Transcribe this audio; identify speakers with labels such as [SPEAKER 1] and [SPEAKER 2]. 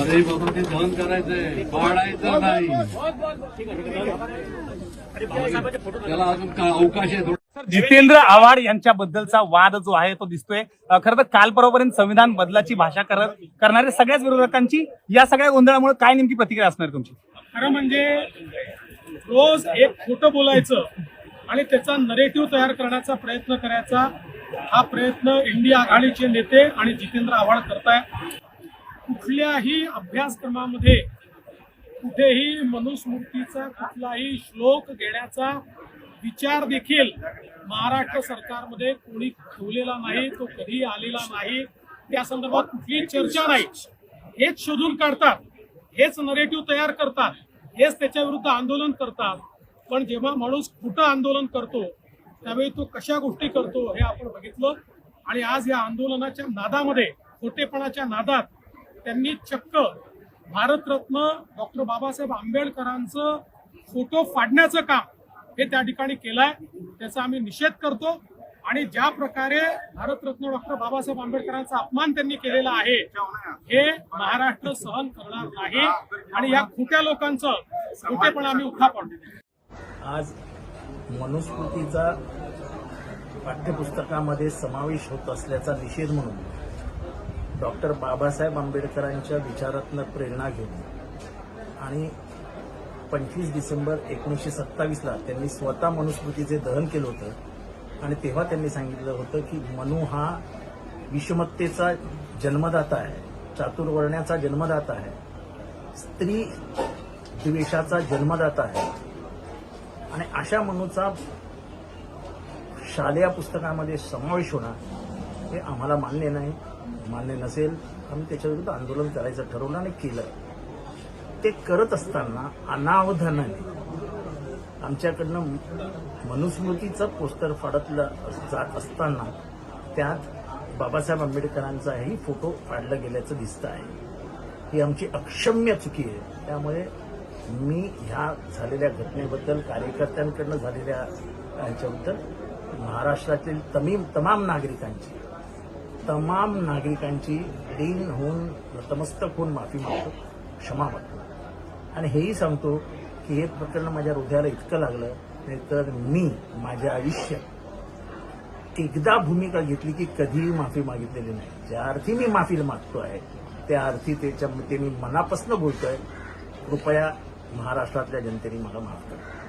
[SPEAKER 1] अरे बाबा ते दहन करायचंय पाडायचं नाही. त्याला अजून का अवकाश आहे.
[SPEAKER 2] जितेंद्र आव्हाड यांच्याबद्दलचा वाद जो आहे तो दिसतोय. खरं तर कालपर्यंत संविधान बदलाची भाषा करत करणाऱ्या सगळ्याच विरोधकांची या सगळ्या गोंधळामुळे काय नेमकी प्रतिक्रिया असणार तुमची?
[SPEAKER 3] खरं म्हणजे रोज एक खोटं बोलायचं आणि त्याचा नरेटिव्ह तयार करण्याचा प्रयत्न करायचा हा प्रयत्न इंडिया आघाडीचे नेते आणि जितेंद्र आव्हाड करताय कुठल्याही अभ्यासक्रमामध्ये कुठेही मनुस्मृतीचा कुठलाही श्लोक घेण्याचा विचार देखील महाराष्ट्र सरकारमध्ये कोणी ठेवलेला नाही तो कधी आलेला नाही. त्या संदर्भात कुठलीही चर्चा नाही. हेच शोधून काढतात. हेच नरेटिव्ह तयार करतात. हेच त्याच्या विरुद्ध आंदोलन करतात. पण जेव्हा माणूस खोटं आंदोलन करतो त्यावेळी तो कशा गोष्टी करतो हे आपण बघितलं. आणि आज या आंदोलनाच्या नादामध्ये खोटेपणाच्या नादात त्यांनी चक्क भारतरत्न डॉक्टर बाबासाहेब आंबेडकरांचं फोटो फाडण्याचं काम हे त्या ठिकाणी केलंय. त्याचा आम्ही निषेध करतो. आणि ज्या प्रकारे भारतरत्न डॉक्टर बाबासाहेब आंबेडकरांचा अपमान त्यांनी केलेला आहे हे महाराष्ट्र सहन करणार नाही. आणि या खोट्या लोकांचं खोटेपण आम्ही उत्थापन.
[SPEAKER 4] आज मनुस्मृतीचा पाठ्यपुस्तकामध्ये समावेश होत असल्याचा निषेध म्हणून डॉक्टर बाबासाहेब आंबेडकरांच्या विचारातनं प्रेरणा घेऊन आणि पंचवीस डिसेंबर एकोणीसशे सत्तावीसला त्यांनी स्वतः मनुस्मृतीचे दहन केलं होतं. आणि तेव्हा त्यांनी सांगितलं होतं की मनू हा विषमत्तेचा जन्मदाता आहे चातुर्वर्ण्याचा जन्मदाता आहे स्त्री द्वेषाचा जन्मदाता आहे. आणि अशा मनूचा शालेय पुस्तकामध्ये समावेश होणं हे आम्हाला मान्य नाही. मान्य नसेल आम्ही त्याच्याविरुद्ध आंदोलन करायचं ठरवलं आणि केलं. ते करत असताना अनावधानाने आमच्याकडनं मनुस्मृतीचं पोस्टर फाडतलं जात असताना त्यात बाबासाहेब आंबेडकरांचाही फोटो फाडला गेल्याचं दिसतं आहे. ही आमची अक्षम्य चुकी आहे. त्यामुळे मी ह्या झालेल्या घटनेबद्दल कार्यकर्त्यांकडनं झालेल्या ह्याच्याबद्दल महाराष्ट्रातील तमीम तमाम नागरिकांची तमाम नागरिकांची दिन होऊन नतमस्तक होऊन माफी मागतो क्षमा मागतो. आणि हेही सांगतो की हे प्रकरण माझ्या हृदयाला इतकं लागलं नाही तर मी माझ्या आयुष्यात एकदा भूमिका घेतली की कधीही माफी मागितलेली नाही. ज्या अर्थी मी माफी मागतो आहे त्या अर्थी त्याच्या ते मी मनापासून बोलतोय. कृपया महाराष्ट्रातल्या जनतेने मला माफ करा.